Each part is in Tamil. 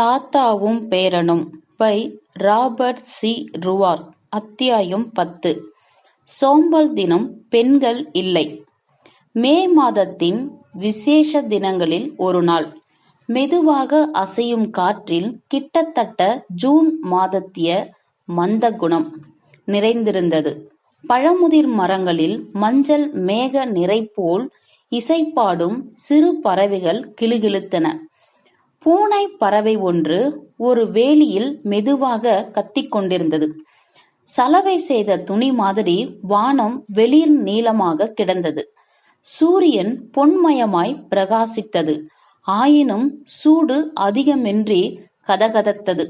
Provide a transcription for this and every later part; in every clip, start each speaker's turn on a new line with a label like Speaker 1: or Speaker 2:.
Speaker 1: தாத்தாவும் பேரனும் பை ராபர்ட் சி. ருவார். அத்தியாயம் பத்து. சோம்பல் தினம் பெண்கள் இல்லை. மே மாதத்தின் விசேஷ தினங்களில் ஒரு நாள். மெதுவாக அசையும் காற்றில் கிட்டத்தட்ட ஜூன் மாதத்திய மந்த குணம் நிறைந்திருந்தது. பழமுதிர் மரங்களில் மஞ்சள் மேக நிறை போல் இசைப்பாடும் சிறு பறவைகள் கிளுகிழுத்தன. பூனை பறவை ஒன்று ஒரு வேலியில் மெதுவாக கத்திக் கொண்டிருந்தது. சலவை செய்த துணி மாதிரி வானம் வெளிர் நீளமாக கிடந்தது. சூரியன் பொன்மயமாய் பிரகாசித்தது. ஆயினும் சூடு அதிகமின்றி கதகதத்தது.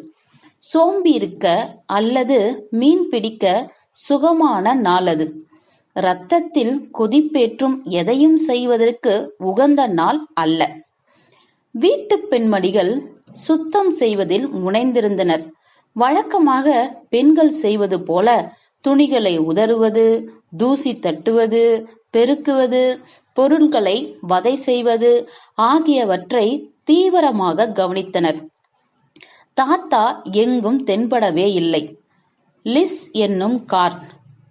Speaker 1: சோம்பியிருக்க அல்லது மீன் பிடிக்க சுகமான நாள் அது. இரத்தத்தில் கொதிப்பேற்றும் எதையும் செய்வதற்கு உகந்த நாள் அல்ல. வீட்டுப் பெண்மணிகள் சுத்தம் செய்வதில் முனைந்திருந்தனர். வழக்கமாக பெண்கள் செய்வது போல துணிகளை உதறுவது தூசி தட்டுவது பெருக்குவது பொருட்களை வதை செய்வது ஆகியவற்றை தீவிரமாக கவனித்தனர். தாத்தா எங்கும் தென்படவே இல்லை. லிஸ் என்னும் கார்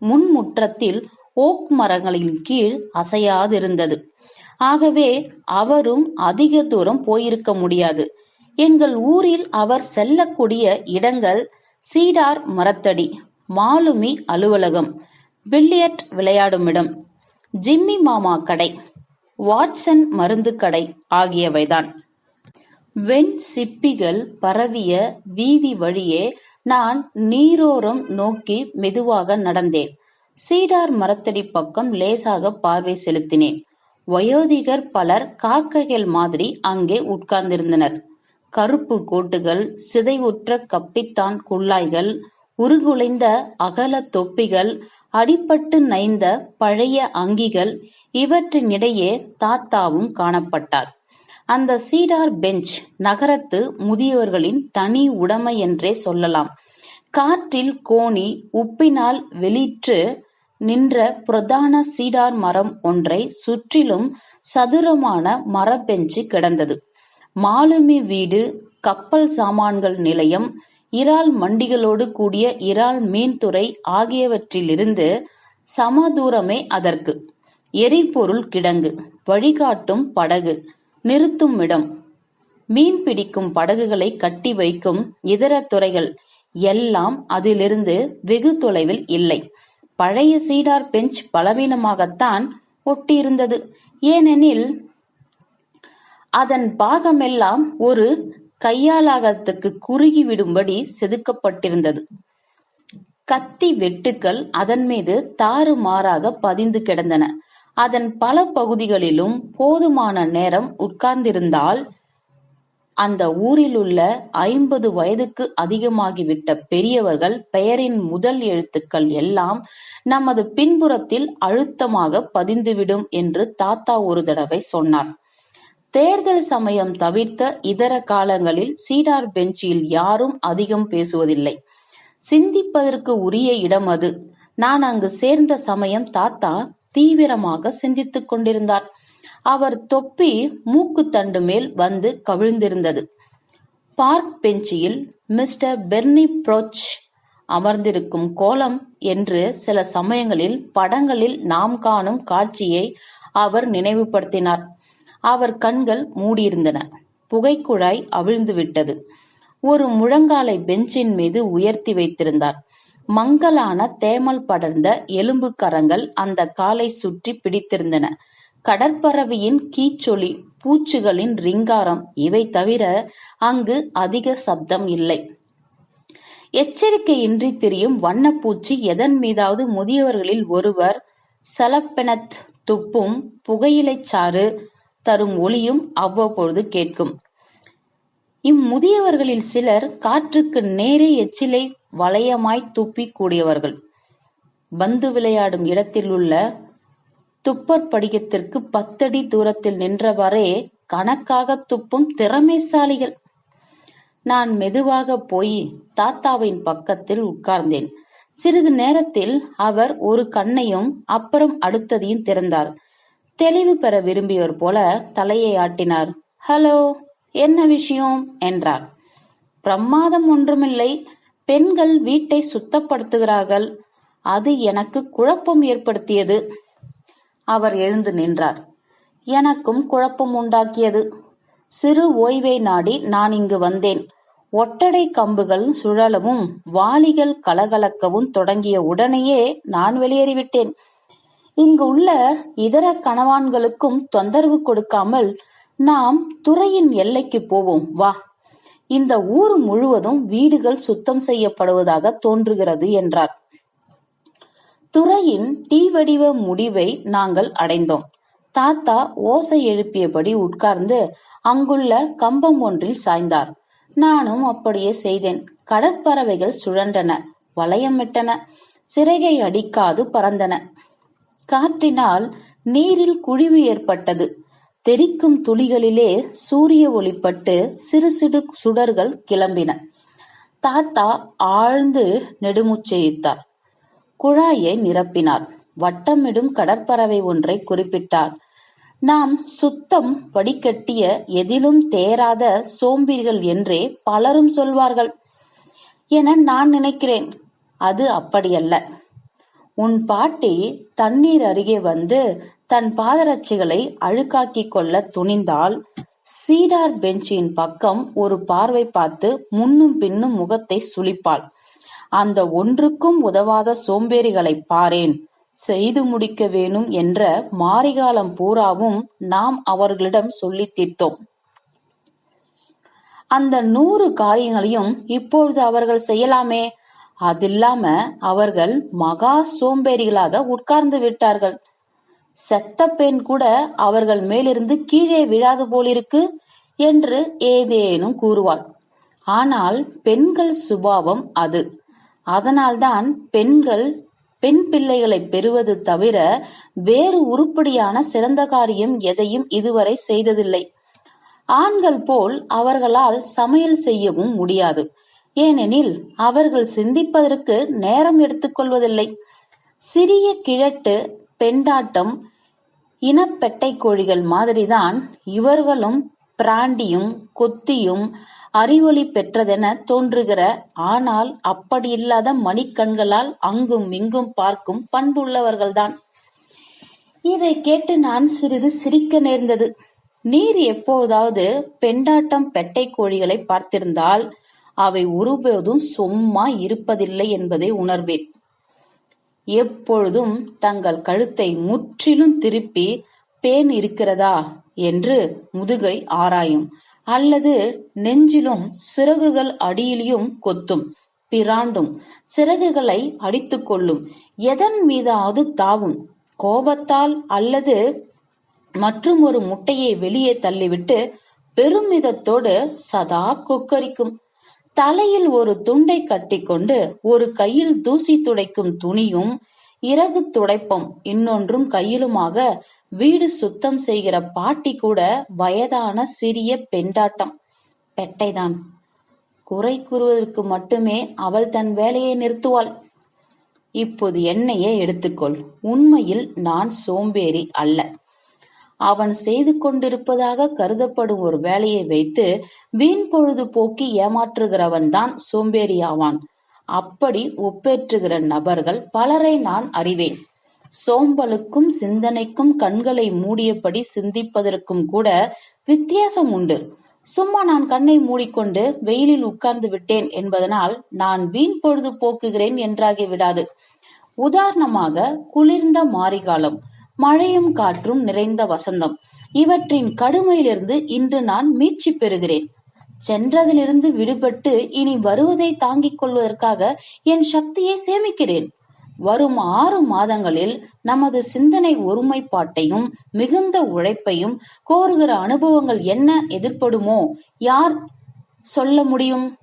Speaker 1: முன்முற்றத்தில் ஓக் மரங்களின் கீழ் அசையாதிருந்தது. ஆகவே அவரும் அதிக தூரம் போயிருக்க முடியாது. எங்கள் ஊரில் அவர் செல்லக்கூடிய இடங்கள் சீடார் மரத்தடி மாலுமி அலுவலகம் பில்லியர்ட் விளையாடுமிடம் ஜிம்மி மாமா கடை வாட்சன் மருந்து கடை ஆகியவைதான். வெண் சிப்பிகள் பரவிய வீதி வழியே நான் நீரோரம் நோக்கி மெதுவாக நடந்தேன். சீடார் மரத்தடி பக்கம் லேசாக பார்வை செலுத்தினேன். வயோதிகர் பலர் காக்கைகள் மாதிரி அங்கே உட்கார்ந்திருந்தனர். கருப்பு கோட்டுகள் சிதைவுற்ற கப்பித்தான் குள்ளாய்கள் உருகுலைந்த அகல தொப்பிகள் அடிப்பட்டு நைந்த பழைய அங்கிகள் இவற்றினிடையே தாத்தாவும் காணப்பட்டார். அந்த சீடார் பெஞ்ச் நகரத்து முதியவர்களின் தனி உடைமை என்றே சொல்லலாம். காற்றில் கோணி உப்பினால் வெளிற்று நின்ற பிரதான சீடார் மரம் ஒன்றை சுற்றிலும் சதுரமான மரப்பெஞ்சு கிடந்தது. மாலுமி வீடு கப்பல் சாமான்கள் நிலையம் இறால் மண்டிகளோடு கூடிய இறால் மீன்துறை ஆகியவற்றிலிருந்து சமதூரமே அதற்கு. எரிபொருள் கிடங்கு வழிகாட்டும் படகு நிறுத்தும் இடம். மீன் பிடிக்கும் படகுகளை கட்டி வைக்கும் இதர துறைகள் எல்லாம் அதிலிருந்து வெகு தொலைவில் இல்லை. பழைய சீடார் பெஞ்ச் பலவீனமாகத்தான் ஒட்டியிருந்தது. ஏனெனில் அதன் பாகமெல்லாம் ஒரு கையாலாகத்துக்கு குறுகி விடும்படி செதுக்கப்பட்டிருந்தது. கத்தி வெட்டுக்கள் அதன் மீது தாறுமாறாக பதிந்து கிடந்தன. அதன் பல பகுதிகளிலும் போதுமான நேரம் உட்கார்ந்திருந்தால் அந்த ஊரிலுள்ள ஐம்பது வயதுக்கு அதிகமாகிவிட்ட பெரியவர்கள் பெயரின் முதல் எழுத்துக்கள் எல்லாம் நமது பின்புறத்தில் அழுத்தமாக பதிந்துவிடும் என்று தாத்தா ஒரு தடவை சொன்னார். தேர்தல் சமயம் தவிர்த்த இதர காலங்களில் சீடார் பெஞ்சில் யாரும் அதிகம் பேசுவதில்லை. சிந்திப்பதற்கு உரிய இடம் அது. நான் அங்கு சேர்ந்த சமயம் தாத்தா தீவிரமாக சிந்தித்துக் கொண்டிருந்தார். அவர் தொப்பி மூக்குத்தண்டு மேல் வந்து கவிழ்ந்திருந்தது. பார்க் பெஞ்சியில் மிஸ்டர் பெர்னி புரோச் அமர்ந்திருக்கும் கோலம் என்று சில சமயங்களில் படங்களில் நாம் காணும் காட்சியை அவர் நினைவுபடுத்தினார். அவர் கண்கள் மூடியிருந்தன. புகைக்குழாய் அவிழ்ந்து விட்டது ஒரு முழங்காலை பெஞ்சின் மீது உயர்த்தி வைத்திருந்தார். மங்கலான தேமல் படர்ந்த எலும்பு கரங்கள் அந்த காலை சுற்றி பிடித்திருந்தன. கடற்பறவையின் கீச்சொலி பூச்சிகளின் ரிங்காரம் இவை தவிர அங்கு அதிக சப்தம் இல்லை. எச்சரிக்கையின்றி தெரியும் வண்ணப்பூச்சி எதன் மீதாவது முதியவர்களில் ஒருவர் சலப்பெனத் துப்பும் புகையிலைச் சாறு தரும் ஒளியும் அவ்வப்பொழுது கேட்கும். இம்முதியவர்களில் சிலர் காற்றுக்கு நேரே எச்சிலை வளையமாய் துப்பிக் கூடியவர்கள். பந்து விளையாடும் இடத்திலுள்ள துப்பர் படிகத்திற்கு பத்தடி தூரத்தில் நின்றவரே கணக்காக துப்பும் திறமைசாலிகள். நான் மெதுவாக போய் தாத்தாவின் பக்கத்தில் உட்கார்ந்தேன். சிறிது நேரத்தில் அவர் ஒரு கண்ணையும் அப்புறம் அடுத்ததையும் திறந்தார். தெளிவு பெற விரும்பியவர் போல தலையை ஆட்டினார். ஹலோ என்ன விஷயம்? என்றார். பிரமாதம் ஒன்றுமில்லை. பெண்கள் வீட்டை சுத்தப்படுத்துகிறார்கள். அது எனக்கு குழப்பம் ஏற்படுத்தியது. அவர் எழுந்து நின்றார். எனக்கும் குழப்பம் உண்டாக்கியது. சிறு ஓய்வை நாடி நான் இங்கு வந்தேன். ஒட்டடை கம்புகள் சுழலவும் வாளிகள் கலகலக்கவும் தொடங்கிய உடனேயே நான் வெளியேறிவிட்டேன். இங்கு உள்ள இதர கணவான்களுக்கும் தொந்தரவு கொடுக்காமல் நாம் துறையின் எல்லைக்கு போவோம். வா. இந்த ஊர் முழுவதும் வீடுகள் சுத்தம் செய்யப்படுவதாக தோன்றுகிறது என்றார். துறையின் டீ வடிவ முடிவை நாங்கள் அடைந்தோம். தாத்தா ஓசை எழுப்பியபடி உட்கார்ந்து அங்குள்ள கம்பம் ஒன்றில் சாய்ந்தார். நானும் அப்படியே செய்தேன். கடற்பறவைகள் சுழன்றன வளையமிட்டன சிறகை அடிக்காது பறந்தன. காற்றினால் நீரில் குழிவு ஏற்பட்டது. தெரிக்கும் துளிகளிலே சூரிய ஒளிப்பட்டு சிறு சிறு சுடர்கள் கிளம்பின. தாத்தா ஆழ்ந்து நெடுமுச்சையித்தார் குழாயை நிரப்பினார். வட்டமிடும் கடற்பறவை ஒன்றை குறிப்பிட்டார். நாம் சுத்தம் வடிகட்டிய எதிலும் தேராத சோம்பிகள் என்றே பலரும் சொல்வார்கள். என நான் நினைக்கிறேன். அது அப்படியல்ல. உன் பாட்டி தண்ணீர் அருகே வந்து தன் பாதரட்சிகளை அழுக்காக்கிக் கொள்ள துணிந்தால் சீடார் பெஞ்சின் பக்கம் ஒரு பார்வை பார்த்து முன்னும் பின்னும் முகத்தை சுளிப்பாள். அந்த ஒன்றுக்கும் உதவாத சோம்பேறிகளைப் பாரேன். செய்து முடிக்க வேணும் என்ற மாரிகாலம் பூராவும் நாம் அவர்களிடம் சொல்லித் தீர்த்தோம். அந்த நூறு காரியங்களையும் இப்பொழுது அவர்கள் செய்யலாமே? அதில்லாம அவர்கள் மகா சோம்பேறிகளாக உட்கார்ந்து விட்டார்கள். செத்த பெண் கூட அவர்கள் மேலிருந்து கீழே விழாது போலிருக்கு என்று ஏதேனும் கூறுவாள். ஆனால் பெண்கள் சுபாவம் அது. அதனால்தான் பெண்கள் பெண் பிள்ளைகளை பெறுவது தவிர வேறு உருப்படியான சிறந்த காரியம் எதையும் இதுவரை செய்ததில்லை. ஆண்கள் போல் அவர்களால் சமையல் செய்யவும் முடியாது. ஏனெனில் அவர்கள் சிந்திப்பதற்கு நேரம் எடுத்துக்கொள்வதில்லை சிறிய கிழட்டு பெண்டாட்டம் இனப்பெட்டை கோழிகள் மாதிரிதான் இவர்களும் பிராண்டியும் கொத்தியும் அறிவொளி பெற்றதென தோன்றுகிற ஆனால் அப்படியில்லாத மணிக்கண்களால் அங்கும் இங்கும் பார்க்கும் பண்புள்ளவர்கள்தான். இதை கேட்டு நான் சிறிது சிரிக்க நேர்ந்தது. நீர் எப்போதாவது பெண்டாட்டம் பெட்டை கோழிகளை பார்த்திருந்தால் அவை ஒருபோதும் சும்மா இருப்பதில்லை என்பதை உணர்வேன். எப்பொழுதும் தங்கள் கழுத்தை முற்றிலும் திருப்பி பேன் இருக்கிறதா? என்று முதுகை ஆராயும். அல்லது நெஞ்சிலும் சிறகுகள் அடியிலும் கொத்தும் பிராண்டும். சிறகுகளை அடித்துக் கொள்ளும். எதன் மீதாவது தாவும். கோபத்தால் அல்லது மற்றும் ஒரு முட்டையை வெளியே தள்ளிவிட்டு பெருமிதத்தோடு சதா கொக்கரிக்கும். தலையில் ஒரு துண்டை கட்டிக்கொண்டு ஒரு கையில் தூசி துடைக்கும் துணியும் இறகு துடைப்பம். இன்னொன்றும் கையிலுமாக வீடு சுத்தம் செய்கிற பாட்டி கூட வயதான சிறிய பெண்டாட்டம். பெட்டைதான். குறை கூறுவதற்கு மட்டுமே அவள் தன் வேலையை நிறுத்துவாள். இப்போது என்னையே எடுத்துக்கொள். உண்மையில் நான் சோம்பேறி அல்ல. அவன் செய்து கொண்டிருப்பதாக கருதப்படும் ஒரு வேலையை வைத்து வீண் பொழுது போக்கி ஏமாற்றுகிறவன் தான் சோம்பேறியாவான். அப்படி ஒப்பேற்றுகிற நபர்கள் பலரை நான் அறிவேன். சோம்பலுக்கும் சிந்தனைக்கும் கண்களை மூடியபடி சிந்திப்பதற்கும் கூட வித்தியாசம் உண்டு. சும்மா நான் கண்ணை மூடிக்கொண்டு வெயிலில் உட்கார்ந்து விட்டேன் என்பதனால் நான் வீண் பொழுது போக்குகிறேன் என்றாகி விடாது. உதாரணமாக குளிர்ந்த மாரிகாலம் மழையும் காற்றும் நிறைந்த வசந்தம் இவற்றின் கடுமையிலிருந்து இன்று நான் மீட்சி பெறுகிறேன். சென்றதிலிருந்து விடுபட்டு இனி வருவதை தாங்கிக் கொள்வதற்காக என் சக்தியை சேமிக்கிறேன். வரும் ஆறு மாதங்களில் நமது சிந்தனை ஒருமைப்பாட்டையும் மிகுந்த உழைப்பையும் கோருகிற அனுபவங்கள் என்ன எதிர்ப்படுமோ யார் சொல்ல முடியும்?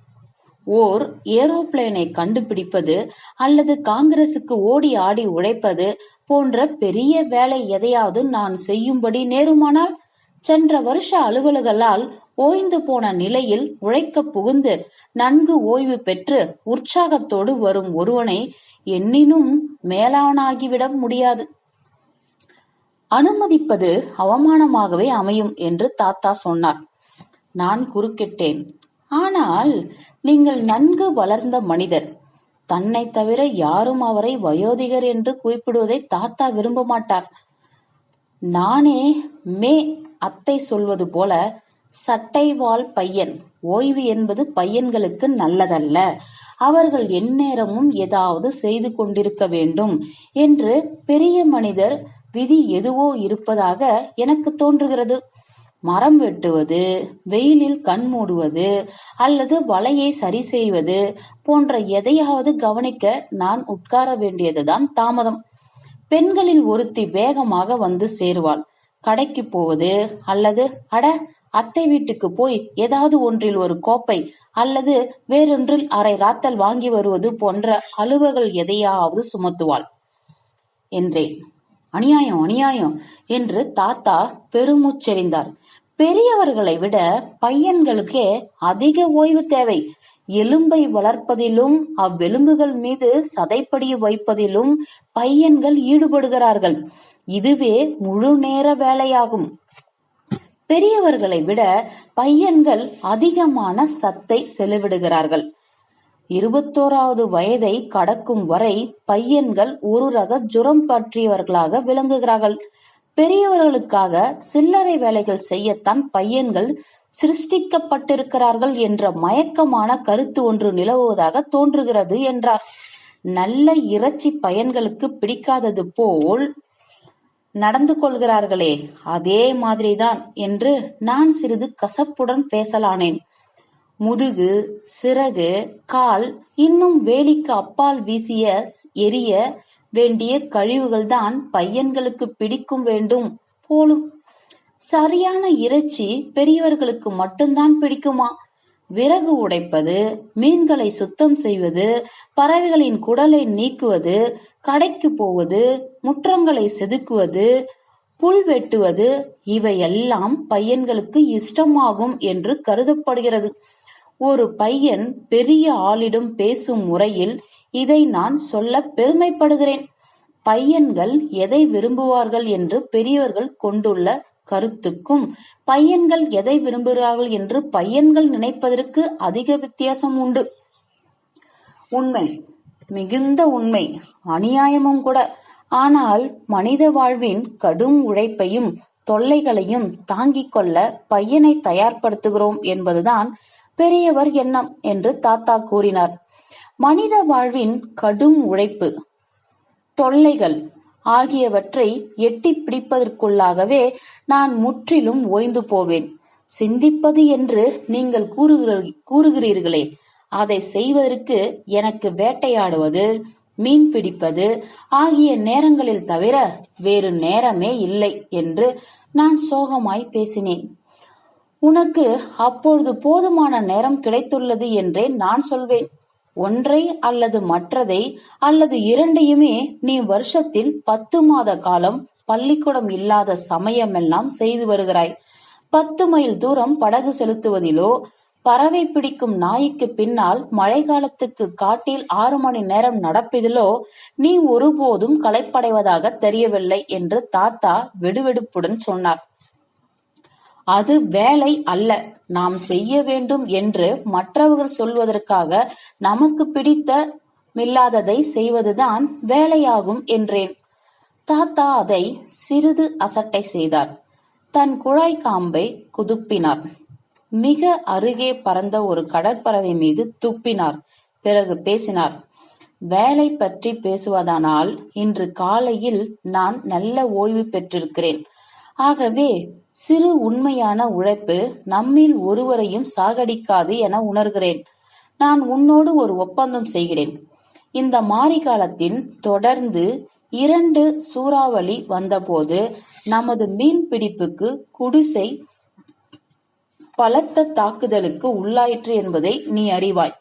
Speaker 1: ஓர் ஏரோப்ளேனை கண்டுபிடிப்பது அல்லது காங்கிரசுக்கு ஓடி ஆடி உழைப்பது போன்ற பெரிய வேலை எதையாவது நான் செய்யும்படி நேருமானால் சென்ற வருஷ அலுவலர்களால் ஓய்ந்து போன நிலையில் உழைக்க புகுந்து நன்கு ஓய்வு பெற்று உற்சாகத்தோடு வரும் ஒருவனை எண்ணினும் மேலானாகிவிட முடியாது. அனுமதிப்பது அவமானமாகவே அமையும் என்று தாத்தா சொன்னார். நான் குறுக்கிட்டேன். ஆனால் நீங்கள் நன்கு வளர்ந்த மனிதர். தன்னை தவிர யாரும் அவரை வயோதிகர் என்று குறிப்பிடுவதை தாத்தா விரும்ப மாட்டார் நானே மே அத்தை சொல்வது போல சட்டைவால் பையன். ஓய்வு என்பது பையன்களுக்கு நல்லதல்ல. அவர்கள் எந்நேரமும் ஏதாவது செய்து கொண்டிருக்க வேண்டும் என்று பெரிய மனிதர் விதி எதுவோ இருப்பதாக எனக்கு தோன்றுகிறது. மரம் வெட்டுவது வெயிலில் கண் மூடுவது அல்லது வலையை சரி செய்வது போன்ற எதையாவது கவனிக்க நான் உட்கார வேண்டியதுதான் தாமதம். பெண்களில் ஒருத்தி வேகமாக வந்து சேருவாள். கடைக்கு போவது அல்லது அட அத்தை வீட்டுக்கு போய் ஏதாவது ஒன்றில் ஒரு கோப்பை அல்லது வேறொன்றில் அரை ராத்தல் வாங்கி வருவது போன்ற அலுவல்கள் எதையாவது சுமத்துவாள். என்றேன். அநியாயம் அநியாயம் என்று தாத்தா பெருமூச்செறிந்தார். பெரியவர்களை விட பையன்களுக்கே அதிக ஓய்வு தேவை. எலும்பை வளர்ப்பதிலும் அவ்வெலும்புகள் மீது சதைப்படி வைப்பதிலும் பையன்கள் ஈடுபடுகிறார்கள். இதுவே முழு நேர வேலையாகும். பெரியவர்களை விட பையன்கள் அதிகமான சத்தை செலவிடுகிறார்கள். இருபத்தோராவது வயதை கடக்கும் வரை பையன்கள் ஒரு ரக ஜுரம் பற்றியவர்களாக விளங்குகிறார்கள். பெரியவர்களுக்காக சில்லறை வேலைகள் செய்யத்தான் பையன்கள் சிருஷ்டிக்கப்பட்டிருக்கிறார்கள் என்ற மயக்கமான கருத்து ஒன்று நிலவுவதாக தோன்றுகிறது என்றார். நல்ல இறைச்சி பயன்களுக்கு பிடிக்காதது போல் நடந்து கொள்கிறார்களே அதே மாதிரிதான் என்று நான் சிறிது கசப்புடன் பேசலானேன். முதுகு சிறகு கால் இன்னும் வேலிக்கு அப்பால் வீசிய எரிய வேண்டிய கழிவுகள்தான் பையன்களுக்கு பிடிக்கும் வேண்டும் போலும். சரியான இறைச்சி பெரியவர்களுக்கு மட்டும்தான் பிடிக்குமா? விறகு உடைப்பது மீன்களை சுத்தம் செய்வது பறவைகளின் குடலை நீக்குவது கடைக்கு போவது முற்றங்களை செதுக்குவது புல் வெட்டுவது இவையெல்லாம் பையன்களுக்கு இஷ்டமாகும் என்று கருதப்படுகிறது. ஒரு பையன் பெரிய ஆளிடம் பேசும் முறையில் இதை நான் சொல்ல பெருமைப்படுகிறேன். பையன்கள் எதை விரும்புவார்கள் என்று பெரியவர்கள் கொண்டுள்ள கருத்துக்கும் பையன்கள் எதை விரும்புகிறார்கள் என்று பையன்கள் நினைப்பதற்கு அதிக வித்தியாசம் உண்டு. உண்மை மிகுந்த உண்மை அநியாயமும் கூட. ஆனால் மனித வாழ்வின் கடும் உழைப்பையும் தொல்லைகளையும் தாங்கிக் கொள்ள பையனை தயார்படுத்துகிறோம் என்பதுதான் பெரியவர் எண்ணம் என்று தாத்தா கூறினார். மனித வாழ்வின் கடும் உழைப்பு தொல்லைகள் ஆகியவற்றை எட்டி பிடிப்பதற்குள்ளாகவே நான் முற்றிலும் ஓய்ந்து போவேன். சிந்திப்பது என்று நீங்கள் கூறுகிறீர்களே அதை செய்வதற்கு எனக்கு வேட்டையாடுவது மீன் பிடிப்பது ஆகிய நேரங்களில் தவிர வேறு நேரமே இல்லை என்று நான் சோகமாய் பேசினேன். உனக்கு அப்பொழுது போதுமான நேரம் கிடைத்துள்ளது என்றே நான் சொல்வேன். ஒன்றை அல்லது மற்றதை அல்லது இரண்டையுமே நீ வருஷத்தில் பத்து மாத காலம் பள்ளிக்கூடம் இல்லாத சமயமெல்லாம் செய்து வருகிறாய். பத்து மைல் தூரம் படகு செலுத்துவதிலோ பறவை பிடிக்கும் நாய்க்கு பின்னால் மழை காலத்துக்கு காட்டில் ஆறு மணி நேரம் நடப்பதிலோ நீ ஒருபோதும் களைப்படைவதாக தெரியவில்லை என்று தாத்தா வெடுவெடுப்புடன் சொன்னார். அது வேலை அல்ல. நாம் செய்ய வேண்டும் என்று மற்றவர்கள் சொல்வதற்காக நமக்கு பிடித்த மில்லாததை செய்வதுதான் வேலையாகும் என்றேன். தாத்தா அதை சிறிது அசட்டை செய்தார். தன் குழாய் காம்பை குதுப்பினார். மிக அருகே பறந்த ஒரு கடற்பறவை மீது துப்பினார். பிறகு பேசினார் வேலை பற்றி பேசுவதானால் இன்று காலையில் நான் நல்ல ஓய்வு பெற்றிருக்கிறேன். ஆகவே சிறு உண்மையான உழைப்பு நம்மில் ஒருவரையும் சாகடிக்காது என உணர்கிறேன். நான் உன்னோடு ஒரு ஒப்பந்தம் செய்கிறேன். இந்த மாரி காலத்தில் தொடர்ந்து இரண்டு சூறாவளி வந்தபோது நமது மீன் பிடிப்புக்கு குடிசை பலத்த தாக்குதலுக்கு உள்ளாயிற்று என்பதை நீ அறிவாய்.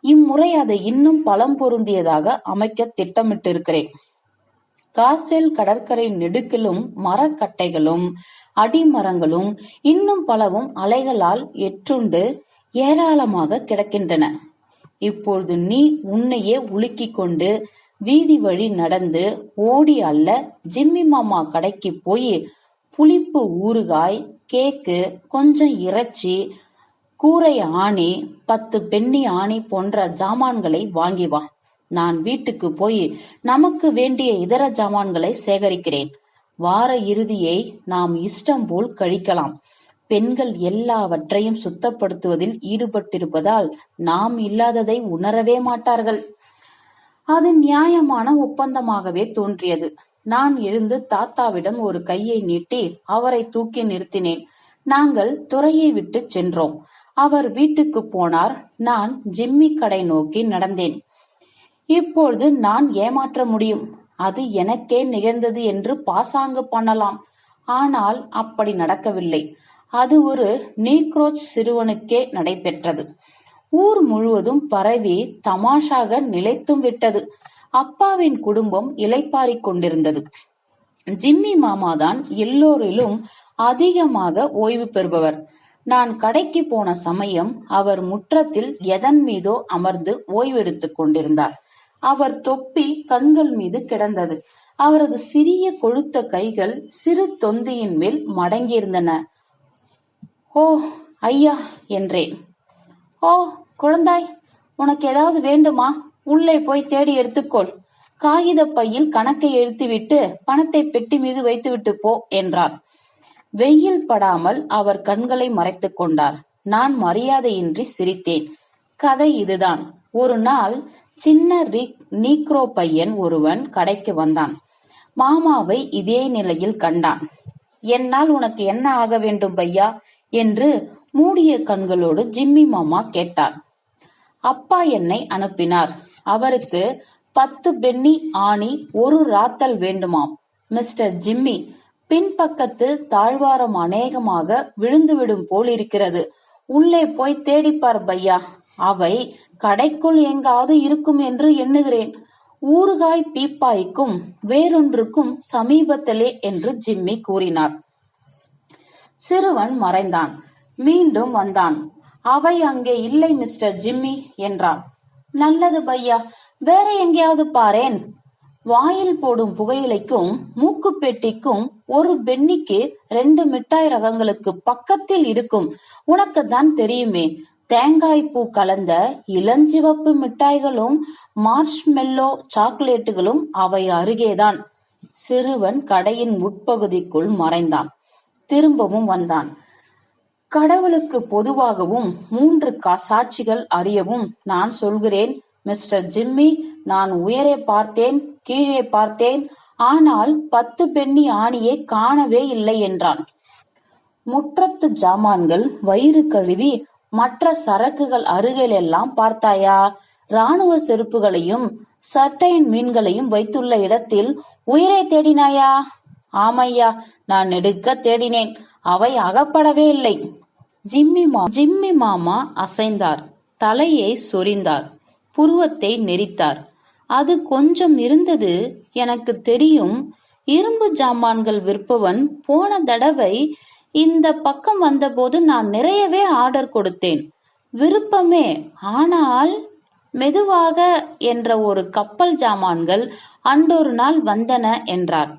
Speaker 1: இம்முறை அதை இன்னும் பலம் பொருந்தியதாக அமைக்க திட்டமிட்டிருக்கிறேன். காஸ்வெல் கடற்கரை நெடுக்கிலும் மரக்கட்டைகளும் அடிமரங்களும் இன்னும் பலவும் அலைகளால் எற்றுண்டு ஏராளமாக கிடக்கின்றன. இப்பொழுது நீ உன்னையே உலுக்கிக் கொண்டு வீதி வழி நடந்து ஓடி அல்ல ஜிம்மி மாமா கடைக்கு போய் புளிப்பு ஊறுகாய் கேக்கு கொஞ்சம் இறைச்சி கூரை ஆணி பத்து பென்னி ஆணி போன்ற ஜாமான்களை வாங்கி வா. நான் வீட்டுக்கு போய் நமக்கு வேண்டிய இதர ஜாமான்களை சேகரிக்கிறேன். வார இறுதியை நாம் இஷ்டம் போல் கழிக்கலாம். பெண்கள் எல்லாவற்றையும் சுத்தப்படுத்துவதில் ஈடுபட்டிருப்பதால் நாம் இல்லாததை உணரவே மாட்டார்கள். அது நியாயமான ஒப்பந்தமாகவே தோன்றியது. நான் எழுந்து தாத்தாவிடம் ஒரு கையை நீட்டி அவரை தூக்கி நிறுத்தினேன். நாங்கள் துறையை விட்டு சென்றோம். அவர் வீட்டுக்கு போனார். நான் ஜிம்மி கடை நோக்கி நடந்தேன். இப்பொழுது நான் ஏமாற்ற முடியும். அது எனக்கே நிகழ்ந்தது என்று பாசாங்கு பண்ணலாம். ஆனால் அப்படி நடக்கவில்லை. அது ஒரு நீக்ரோச் சிறுவனுக்கே நடைபெற்றது. ஊர் முழுவதும் பரவி தமாஷாக நிலைத்தும் விட்டது. அப்பாவின் குடும்பம் இலைப்பாரி கொண்டிருந்தது. ஜிம்மி மாமாதான் எல்லோரிலும் அதிகமாக ஓய்வு பெறுபவர். நான் கடைக்கு போன சமயம் அவர் முற்றத்தில் எதன் மீதோ அமர்ந்து ஓய்வெடுத்துக் கொண்டிருந்தார். அவர் தொப்பி கண்கள் மீது கிடந்தது. அவரது சிறிய கொழுத்த கைகள் சிறு தொந்தியின் மேல் மடங்கியிருந்தன. ஓ ஐயா என்றேன். ஓ குழந்தாய் உனக்கு ஏதாவது வேண்டுமா? உள்ளே போய் தேடி எடுத்துக்கொள். காகித பையில் கணக்கை எழுத்துவிட்டு பணத்தை பெட்டி மீது வைத்துவிட்டு போ என்றார். வெயில் படாமல் அவர் கண்களை மறைத்துக் கொண்டார். நான் மரியாதையின்றி சிரித்தேன். கதை இதுதான். ஒரு நாள் சின்ன நீக்ரோ பையன் ஒருவன் கடைக்கு வந்தான். மாமாவை இதே நிலையில் கண்டான். என்னால் உனக்கு என்ன ஆக வேண்டும் பையா? என்று மூடிய கண்களோடு ஜிம்மி மாமா கேட்டார். அப்பா என்னை அனுப்பினார். அவருக்கு பத்து பென்னி ஆணி ஒரு ராத்தல் வேண்டுமாம் மிஸ்டர் ஜிம்மி. பின்பக்கத்து தாழ்வாரம் அநேகமாக விழுந்துவிடும் போல் இருக்கிறது உள்ளே போய் தேடிப்பார் பையா. அவை கடைக்குள் எங்காவது இருக்கும் என்று எண்ணுகிறேன். ஊறுகாய் பீப்பாய்க்கும் வேறொன்றுக்கும் சமீபத்திலே என்று ஜிம்மி கூறினார். சிறுவன் மறைந்தான். மீண்டும் வந்தான். அவை அங்கே இல்லை மிஸ்டர் ஜிம்மி என்றான். நல்லது பையா வேற எங்கேயாவது பாரேன். வாயில் போடும் புகையிலைக்கும் மூக்கு பெட்டிக்கும் ஒரு பென்னிக்கு ரெண்டு மிட்டாய் ரகங்களுக்கு பக்கத்தில் இருக்கும். உனக்கு தான் தெரியுமே தேங்காய் பூ கலந்த இளஞ்சிவப்பு மிட்டாய்களும் மார்ஷ்மெல்லோ சாக்லேட்டுகளும் அவை அருகேதான். சிறுவன் கடையின் உட்பகுதிக்குள் மறைந்தான். திரும்பவும் வந்தான். கடவுளுக்கு பொதுவாகவும் மூன்று சாட்சிகள் அறியவும் நான் சொல்கிறேன். மிஸ்டர் ஜிம்மி நான் உயரே பார்த்தேன் கீழே பார்த்தேன். ஆனால் பத்து பெண்ணி ஆணியை காணவே இல்லை என்றான். முற்றத்து ஜாமான்கள் வயிறு கழுவி மற்ற சரக்குகள் அருகிலெல்லாம் பார்த்தாயா? ராணுவ செருப்புகளையும் சட்டையின் மீன்களையும் வைத்துள்ள இடத்தில் உயிரை தேடினாயா? ஆமையா நான் எடுக்க தேடினேன். அவை அகப்படவே இல்லை. ஜிம்மி மா ஜிம்மி மாமா அசைந்தார். தலையை சொரிந்தார். புருவத்தை நெரித்தார். அது கொஞ்சம் இருந்தது எனக்கு தெரியும். இரும்பு ஜாமான்கள் விற்பவன் போன தடவை இந்த பக்கம் வந்தபோது நான் நிறையவே ஆர்டர் கொடுத்தேன். விருப்பமே. ஆனால் மெதுவாக என்ற ஒரு கப்பல் ஜாமான்கள் அன்றொரு நாள் வந்தன என்றார்.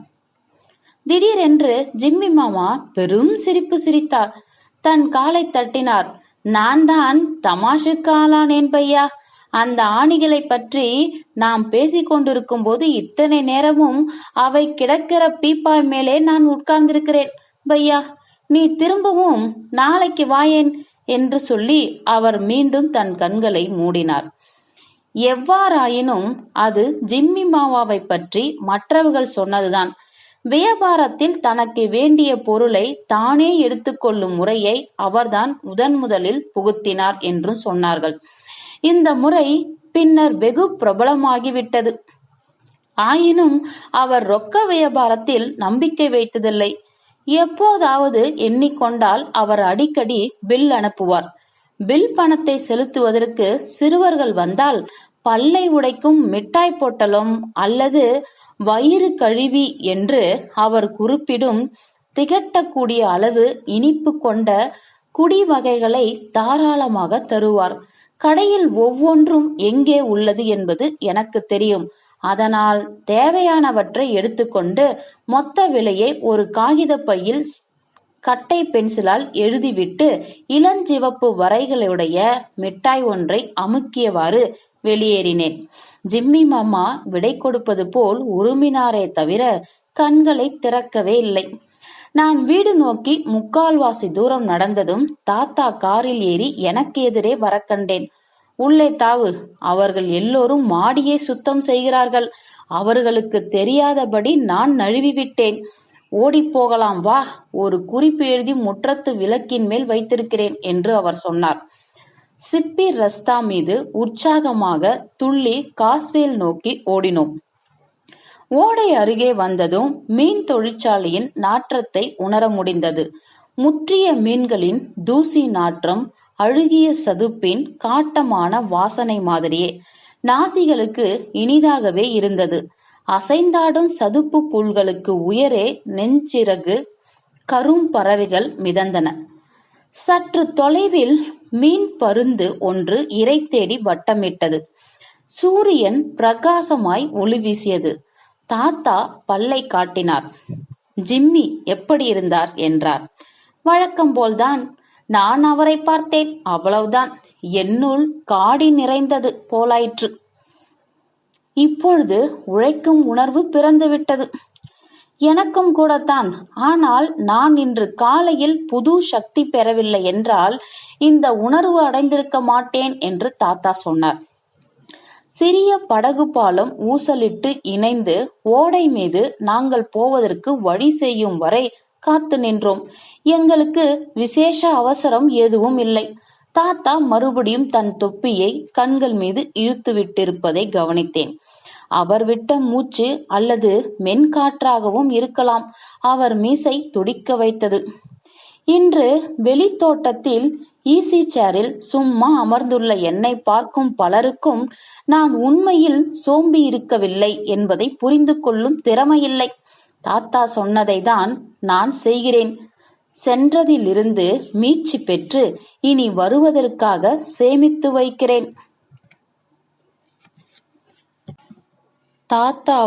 Speaker 1: திடீரென்று ஜிம்மி மாமா பெரும் சிரிப்பு சிரித்தார். தன் காலை தட்டினார். நான் தான் தமாஷுக்கு ஆளானேன் பையா. அந்த ஆணிகளை பற்றி நாம் பேசிக் கொண்டிருக்கும் போது இத்தனை நேரமும் அவை கிடக்கிற பீப்பாய் மேலே நான் உட்கார்ந்திருக்கிறேன். பையா நீ திரும்பவும் நாளைக்கு வாயேன் என்று சொல்லி அவர் மீண்டும் தன் கண்களை மூடினார். எவ்வாறாயினும் அது ஜிம்மி மாவாவை பற்றி மற்றவர்கள் சொன்னதுதான். வியாபாரத்தில் தனக்கு வேண்டிய பொருளை தானே எடுத்துக்கொள்ளும் முறையை அவர்தான் முதன் முதலில் புகுத்தினார் என்றும் சொன்னார்கள். இந்த முறை பின்னர் வெகு பிரபலமாகிவிட்டது. ஆயினும் அவர் ரொக்க வியாபாரத்தில் நம்பிக்கை வைத்ததில்லை. எப்போதாவது எண்ணிக்கொண்டால் அவர் அடிக்கடி பில் அனுப்புவார். பில் பணத்தை செலுத்துவதற்கு சிறுவர்கள் வந்தால் பல்லை உடைக்கும் மிட்டாய் பொட்டலும் அல்லது வயிறு கழுவி என்று அவர் குறிப்பிடும் திகட்டக்கூடிய அளவு இனிப்பு கொண்ட குடி வகைகளை தாராளமாக தருவார். கடையில் ஒவ்வொன்றும் எங்கே உள்ளது என்பது எனக்கு தெரியும். அதனால் தேவையானவற்றை எடுத்துக்கொண்டு மொத்த விலையை ஒரு காகித பையில் கட்டை பென்சிலால் எழுதிவிட்டு இளஞ்சிவப்பு வரைகளுடைய மிட்டாய் ஒன்றை அமுக்கியவாறு வெளியேறினேன். ஜிம்மி மாமா விடை கொடுப்பது போல் உருமினாரே தவிர கண்களை திறக்கவே இல்லை. நான் வீடு நோக்கி முக்கால்வாசி தூரம் நடந்ததும் தாத்தா காரில் ஏறி எனக்கு எதிரே வரக்கண்டேன். உள்ளே தாவு. அவர்கள் எல்லோரும் மாடியை சுத்தம் செய்கிறார்கள். அவர்களுக்கு தெரியாதபடி நான் நழுவி விட்டேன் போகலாம் வா. ஒரு குறிப்பு எழுதி முற்றத்து விளக்கின் மேல் வைத்திருக்கிறேன் என்று அவர் சொன்னார். சிப்பி ரஸ்தா மீது உற்சாகமாக துள்ளி காஸ்வேல் நோக்கி ஓடினோம். ஓடை அருகே வந்ததும் மீன் தொழிற்சாலையின் நாற்றத்தை உணர முடிந்தது. முற்றிய மீன்களின் தூசி நாற்றம் அழுகிய சதுப்பின் காட்டமான வாசனை மாதிரியே. நாசிகளுக்கு இனிதாகவே இருந்தது. அசைந்தாடும் சதுப்பு புல்களுக்கு உயரே நெஞ்சிறகு கரும் பறவைகள் மிதந்தன. சற்று தொலைவில் மீன் பருந்து ஒன்று இரை தேடி வட்டமிட்டது. சூரியன் பிரகாசமாய் ஒளி வீசியது. தாத்தா பல்லை காட்டினார். ஜிம்மி எப்படி இருந்தார்? என்றார். வழக்கம் போல்தான் நான் அவரை பார்த்தேன். அவ்வளவுதான். என்னுள் காடி நிறைந்தது போலாயிற்று. இப்பொழுது உழைக்கும் உணர்வு பிறந்துவிட்டது. எனக்கும் கூடத்தான். ஆனால் நான் இன்று காலையில் புது சக்தி பெறவில்லை என்றால் இந்த உணர்வு அடைந்திருக்க மாட்டேன் என்று தாத்தா சொன்னார். சிறிய படகு பாலம் ஊசலிட்டு இணைந்து ஓடை மீது நாங்கள் போவதற்கு வழி செய்யும் வரை காத்து நின்றோம். எங்களுக்கு விசேஷ அவசரம் எதுவும் இல்லை. தாத்தா மறுபடியும் தன் தொப்பியை கண்கள் மீது இழுத்து விட்டிருப்பதை கவனித்தேன். அவர் விட்ட மூச்சு அல்லது மென்காற்றாகவும் இருக்கலாம். அவர் மீசை துடிக்க வைத்தது. இன்று வெளித்தோட்டத்தில் ஈசி சேரில் சும்மா அமர்ந்துள்ள என்னை பார்க்கும் பலருக்கும் நான் உண்மையில் சோம்பி இருக்கவில்லை என்பதை புரிந்து கொள்ளும் திறமையில்லை. தாத்தா சொன்னதை தான் நான் செய்கிறேன். சென்றதிலிருந்து மீட்சி பெற்று இனி வருவதற்காக சேமித்து வைக்கிறேன். தாத்தா